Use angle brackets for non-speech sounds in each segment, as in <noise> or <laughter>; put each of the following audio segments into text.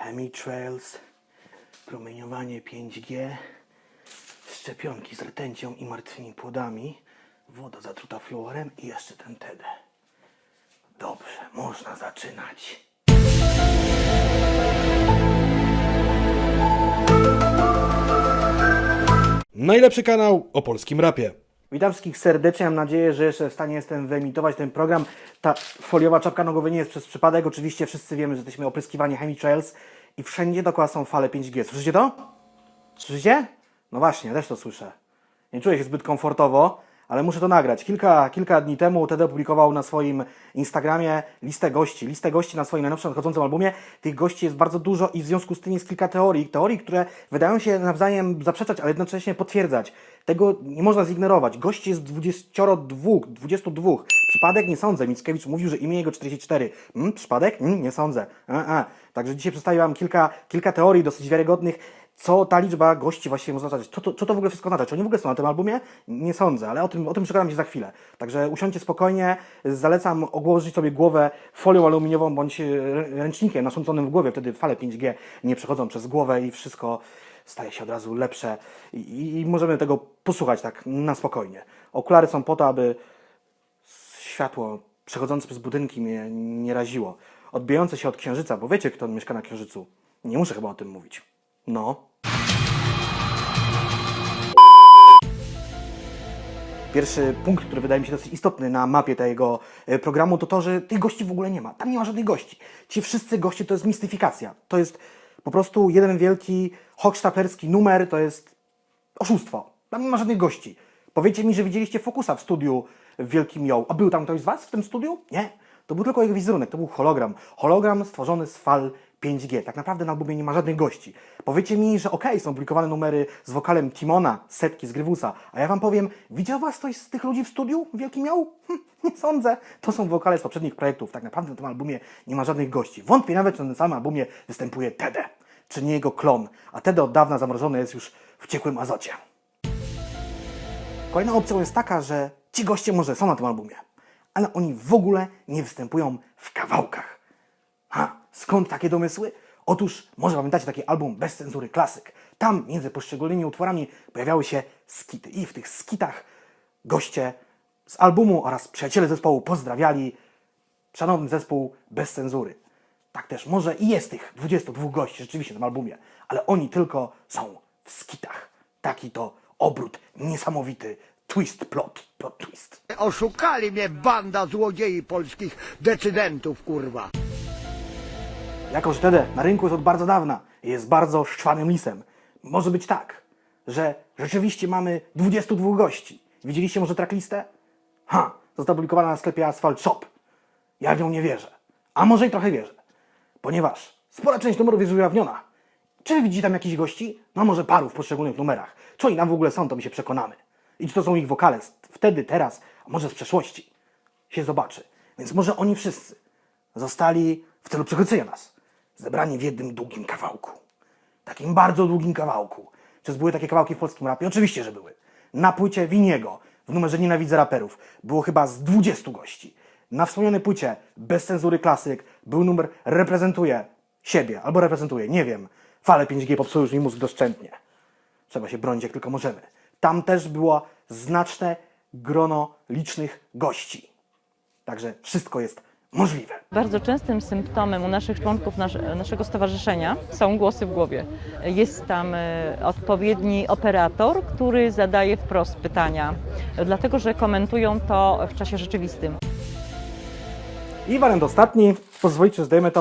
Chemitrails, promieniowanie 5G, szczepionki z rtęcią i martwymi płodami, woda zatruta fluorem i jeszcze ten TD. Dobrze, można zaczynać. Najlepszy kanał o polskim rapie. Witam wszystkich serdecznie, mam nadzieję, że jeszcze w stanie jestem wyemitować ten program. Ta foliowa czapka na głowie nie jest przez przypadek. Oczywiście wszyscy wiemy, że jesteśmy opryskiwani chemitrails i wszędzie dookoła są fale 5G. Słyszycie to? Słyszycie? No właśnie, ja też to słyszę. Nie czuję się zbyt komfortowo, ale muszę to nagrać. Kilka, kilka dni temu TD opublikował na swoim Instagramie listę gości. Listę gości na swoim najnowszym nadchodzącym albumie. Tych gości jest bardzo dużo i w związku z tym jest kilka teorii. Teorii, które wydają się nawzajem zaprzeczać, ale jednocześnie potwierdzać. Tego nie można zignorować. Gości jest 22, 22. Przypadek? Nie sądzę. Mickiewicz mówił, że imię jego 44. Hmm, przypadek? Hmm, nie sądzę. A, a. Także dzisiaj przedstawię Wam kilka, kilka teorii dosyć wiarygodnych, co ta liczba gości właściwie może oznaczać. Co to, co to w ogóle wszystko oznacza? Czy oni w ogóle są na tym albumie? Nie sądzę, ale o tym, o tym przekonam się za chwilę. Także usiądźcie spokojnie. Zalecam odłożyć sobie głowę folią aluminiową bądź e, ręcznikiem nasząconym w głowie. Wtedy fale 5G nie przechodzą przez głowę i wszystko staje się od razu lepsze i, i możemy tego posłuchać tak na spokojnie. Okulary są po to, aby światło przechodzące przez budynki mnie nie raziło. Odbijające się od księżyca, bo wiecie, kto mieszka na księżycu. Nie muszę chyba o tym mówić. No. Pierwszy punkt, który wydaje mi się dosyć istotny na mapie tego e, programu, to to, że tych gości w ogóle nie ma. Tam nie ma żadnych gości. Ci wszyscy goście to jest mistyfikacja. To jest po prostu jeden wielki hochsztaplerski numer, to jest oszustwo. Tam nie ma żadnych gości. Powiedzcie mi, że widzieliście Fokusa w studiu w Wielkim Ją. A był tam ktoś z Was w tym studiu? Nie. To był tylko jego wizerunek, to był hologram. Hologram stworzony z fal 5G. Tak naprawdę na albumie nie ma żadnych gości. Powiecie mi, że okej, są publikowane numery z wokalem Timona, setki z Grywusa, a ja wam powiem, widział was ktoś z tych ludzi w studiu w Wielkim Ją? Hm, nie sądzę. To są wokale z poprzednich projektów. Tak naprawdę na tym albumie nie ma żadnych gości. Wątpię nawet, że na tym samym albumie występuje Tede, czy nie jego klon. A Tede od dawna zamrożony jest już w ciekłym azocie. Kolejną opcją jest taka, że ci goście może są na tym albumie, ale oni w ogóle nie występują w kawałkach. Skąd takie domysły? Otóż może pamiętacie taki album Bez cenzury klasyk. Tam między poszczególnymi utworami pojawiały się skity i w tych skitach goście z albumu oraz przyjaciele zespołu pozdrawiali szanowny zespół Bez cenzury. Tak też może i jest tych 22 gości rzeczywiście na tym albumie, ale oni tylko są w skitach. Taki to obrót niesamowity, twist, plot, plot twist. Oszukali mnie banda złodziei polskich decydentów, kurwa. Jako, że wtedy na rynku jest od bardzo dawna i jest bardzo szczwanym lisem, może być tak, że rzeczywiście mamy 22 gości. Widzieliście może tracklistę? Ha, została publikowana na sklepie Asphalt Shop. Ja w nią nie wierzę. A może i trochę wierzę. Ponieważ spora część numerów jest ujawniona. Czy wy widzicie tam jakichś gości? No może paru w poszczególnych numerach. Czy oni tam w ogóle są, to my się przekonamy. I czy to są ich wokale wtedy, teraz, a może z przeszłości. Się zobaczy. Więc może oni wszyscy zostali w celu przechwycenia nas. Zebrani w jednym długim kawałku. Takim bardzo długim kawałku. Czy były takie kawałki w polskim rapie? Oczywiście, że były. Na płycie Winiego, w numerze Nienawidzę raperów, było chyba z 20 gości. Na wspomnianej płycie Bez cenzury klasyk był numer Reprezentuje siebie, albo reprezentuje, nie wiem. Fale 5G popsuły już mi mózg doszczętnie. Trzeba się bronić jak tylko możemy. Tam też było znaczne grono licznych gości. Także wszystko jest możliwe. Bardzo częstym symptomem u naszych członków nasz, naszego stowarzyszenia są głosy w głowie. Jest tam e, odpowiedni operator, który zadaje wprost pytania, dlatego że komentują to w czasie rzeczywistym. I wariant ostatni. Pozwolicie, że zdejmę tą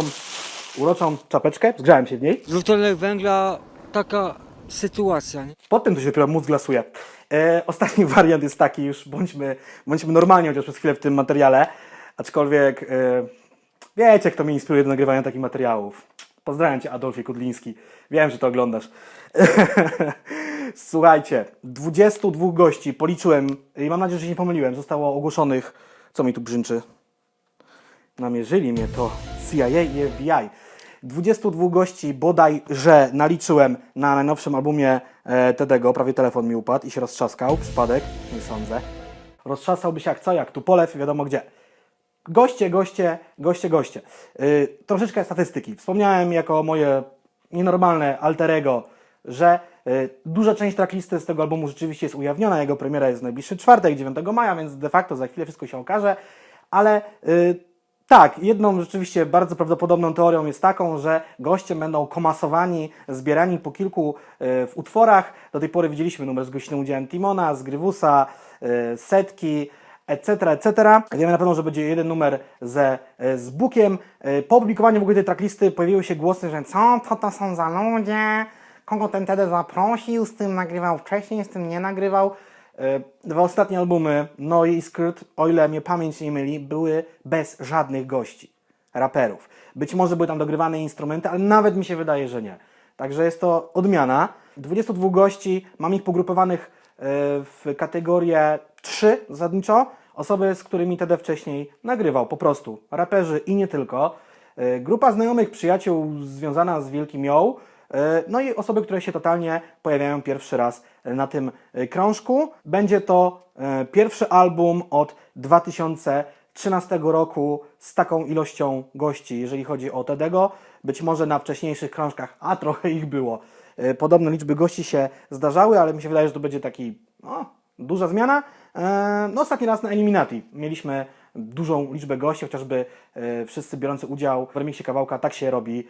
uroczą czapeczkę. Zgrzałem się w niej. Dwutlenek węgla, taka sytuacja. Nie? Potem to się dopiero mózg lasuje. E, ostatni <laughs> wariant jest taki, już bądźmy, bądźmy normalni chociaż przez chwilę w tym materiale. Aczkolwiek e, wiecie, kto mnie inspiruje do nagrywania takich materiałów. Pozdrawiam Cię, Adolfie Kudliński. Wiem, że to oglądasz. <laughs> Słuchajcie, 22 gości policzyłem i mam nadzieję, że się nie pomyliłem. Zostało ogłoszonych. Co mi tu brzęczy? namierzyli mnie to CIA i FBI. 22 gości bodaj, że naliczyłem na najnowszym albumie e, Tedego, prawie telefon mi upadł i się roztrzaskał, przypadek, nie sądzę. Roztrzasałby się jak co, jak Tupolew, wiadomo gdzie. Goście, goście, goście, goście. Yy, troszeczkę statystyki. Wspomniałem jako moje nienormalne alterego, że yy, duża część tracklisty z tego albumu rzeczywiście jest ujawniona. Jego premiera jest w najbliższy czwartek, 9 maja, więc de facto za chwilę wszystko się okaże. Ale yy, tak, jedną rzeczywiście bardzo prawdopodobną teorią jest taką, że goście będą komasowani, zbierani po kilku e, w utworach. Do tej pory widzieliśmy numer z gościnnym udziałem Timona, z Grywusa, e, Setki, etc., etc. Wiemy na pewno, że będzie jeden numer ze, e, z Bukiem. E, Po opublikowaniu w ogóle tej tracklisty pojawiły się głosy, że co to, to są za ludzie, kogo ten TD zaprosił, z tym nagrywał wcześniej, z tym nie nagrywał. E, Dwa ostatnie albumy, No i Skrót, o ile mnie pamięć nie myli, były bez żadnych gości, raperów. Być może były tam dogrywane instrumenty, ale nawet mi się wydaje, że nie. Także jest to odmiana. 22 gości, mam ich pogrupowanych w kategorie 3 zasadniczo. Osoby, z którymi TD wcześniej nagrywał, po prostu. Raperzy i nie tylko. E, Grupa znajomych, przyjaciół związana z Wielkim Ją. E, No i osoby, które się totalnie pojawiają pierwszy raz e, na tym e, krążku. Będzie to e, pierwszy album od 2013 roku z taką ilością gości, jeżeli chodzi o Tedego. Być może na wcześniejszych krążkach, a trochę ich było. E, Podobne liczby gości się zdarzały, ale mi się wydaje, że to będzie taki no, duża zmiana. E, No ostatni raz na Eliminati mieliśmy dużą liczbę gości, chociażby e, wszyscy biorący udział w remiksie kawałka Tak się robi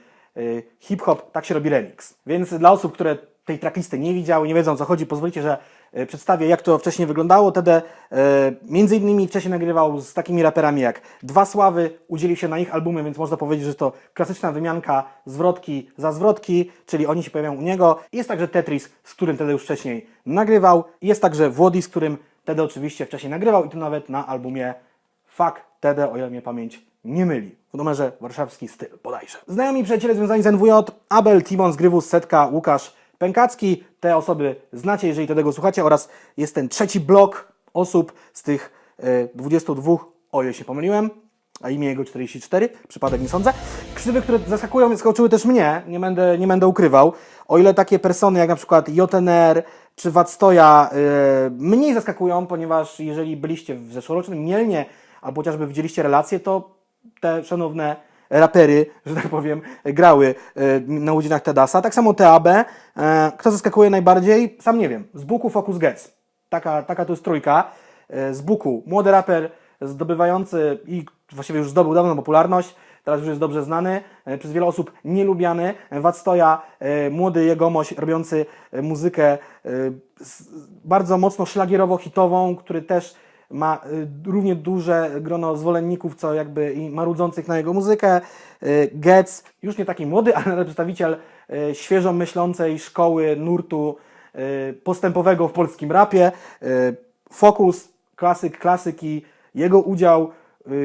hip-hop, tak się robi remix. Więc dla osób, które tej tracklisty nie widziały, nie wiedzą o co chodzi, pozwolicie, że y, przedstawię jak to wcześniej wyglądało. TD y, między innymi wcześniej nagrywał z takimi raperami jak Dwa Sławy, udzielił się na ich albumie, więc można powiedzieć, że to klasyczna wymianka zwrotki za zwrotki, czyli oni się pojawiają u niego. Jest także Tetris, z którym TD już wcześniej nagrywał. Jest także Włodi, z którym TD oczywiście wcześniej nagrywał i to nawet na albumie Fuck TD, o ile mnie pamięć nie myli. W numerze warszawski styl, bodajże. Znajomi przyjaciele związani z NWJ, Abel, Timon, Zgrywus, Setka, Łukasz, Pękacki. Te osoby znacie, jeżeli tego słuchacie. Oraz jest ten trzeci blok osób z tych e, 22, o ile się pomyliłem, a imię jego 44, przypadek nie sądzę. Krzywy, które zaskakują, zaskoczyły też mnie, nie będę, nie będę ukrywał. O ile takie persony jak na przykład JNR czy Wadstoja e, mniej zaskakują, ponieważ jeżeli byliście w zeszłorocznym Mielnie albo chociażby widzieliście relacje, to te szanowne rapery, że tak powiem, grały e, na urodzinach Tedasa. Tak samo TAB. E, Kto zaskakuje najbardziej? Sam nie wiem. Z Buku Focus Gets. Taka, taka to jest trójka. E, Z Buku młody raper zdobywający i właściwie już zdobył dawno popularność, teraz już jest dobrze znany, przez wiele osób nielubiany. Wadstoja, młody jegomość robiący muzykę bardzo mocno szlagierowo-hitową, który też ma y, równie duże grono zwolenników, co jakby i marudzących na jego muzykę. Y, Getz, już nie taki młody, <laughs> ale przedstawiciel y, świeżo myślącej szkoły nurtu postępowego w polskim rapie. Focus, klasyk klasyki, jego udział,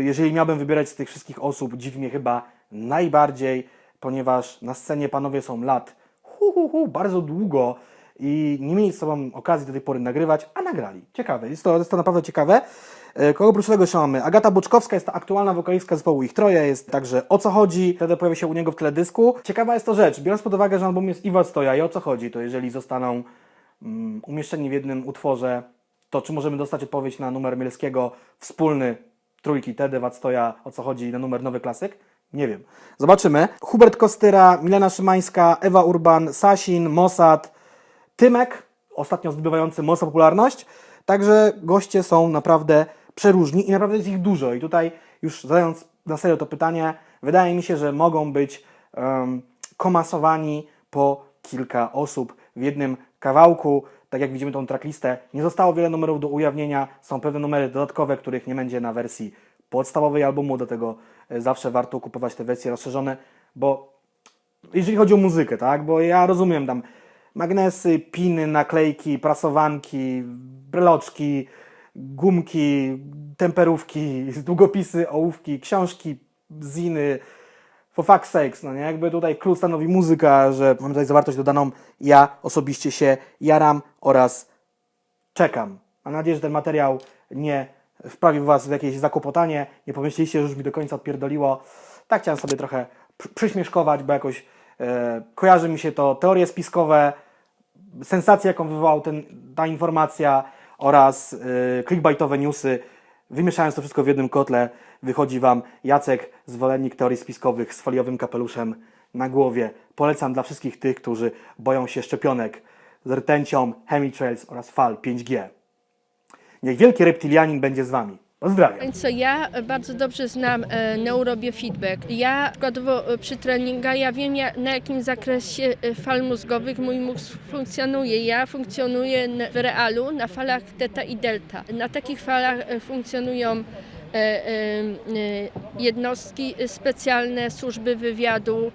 jeżeli miałbym wybierać z tych wszystkich osób, dziwi mnie chyba najbardziej, ponieważ na scenie panowie są lat hu, hu, hu, bardzo długo i nie mieli z sobą okazji do tej pory nagrywać, a nagrali. Ciekawe, jest to, jest to naprawdę ciekawe. E, Kogo oprócz tego mamy? Agata Boczkowska jest to aktualna wokalistka zespołu Ich Troje, jest także O Co Chodzi, wtedy pojawi się u niego w teledysku. Ciekawa jest to rzecz, biorąc pod uwagę, że album jest Iwa Stoja i O Co Chodzi, to jeżeli zostaną mm, umieszczeni w jednym utworze, to czy możemy dostać odpowiedź na numer Mielskiego wspólny trójki Tedy, Wactoja, O Co Chodzi na numer Nowy Klasyk? Nie wiem. Zobaczymy. Hubert Kostyra, Milena Szymańska, Ewa Urban, Sasin, Mossad, Tymek, ostatnio zdobywający mocną popularność. Także goście są naprawdę przeróżni i naprawdę jest ich dużo. I tutaj już zadając na serio to pytanie, wydaje mi się, że mogą być em, komasowani po kilka osób w jednym kawałku. Tak jak widzimy tą tracklistę, nie zostało wiele numerów do ujawnienia. Są pewne numery dodatkowe, których nie będzie na wersji podstawowej albumu. Do tego e, zawsze warto kupować te wersje rozszerzone, bo jeżeli chodzi o muzykę, tak? Bo ja rozumiem tam magnesy, piny, naklejki, prasowanki, breloczki, gumki, temperówki, <laughs> długopisy, ołówki, książki, ziny, for fuck's sakes, no nie? Jakby tutaj klucz stanowi muzyka, że mam tutaj zawartość dodaną, ja osobiście się jaram oraz czekam. Mam nadzieję, że ten materiał nie wprawił Was w jakieś zakłopotanie, nie pomyśleliście, że już mi do końca odpierdoliło. Tak chciałem sobie trochę przy- przyśmieszkować, bo jakoś e, kojarzy mi się to teorie spiskowe, sensację, jaką wywołał ten, ta informacja oraz e, clickbaitowe newsy Wymieszając to wszystko w jednym kotle, wychodzi Wam Jacek, zwolennik teorii spiskowych z foliowym kapeluszem na głowie. Polecam dla wszystkich tych, którzy boją się szczepionek z rtęcią, chemitrails oraz fal 5G. Niech wielki reptilianin będzie z Wami. Pozdrawiam. Co ja bardzo dobrze znam e, neurobiofeedback. Ja przykładowo e, przy treningach ja wiem ja, na jakim zakresie e, fal mózgowych mój mózg funkcjonuje. Ja funkcjonuję w realu na falach theta i delta. Na takich falach e, funkcjonują jednostki specjalne, służby wywiadu,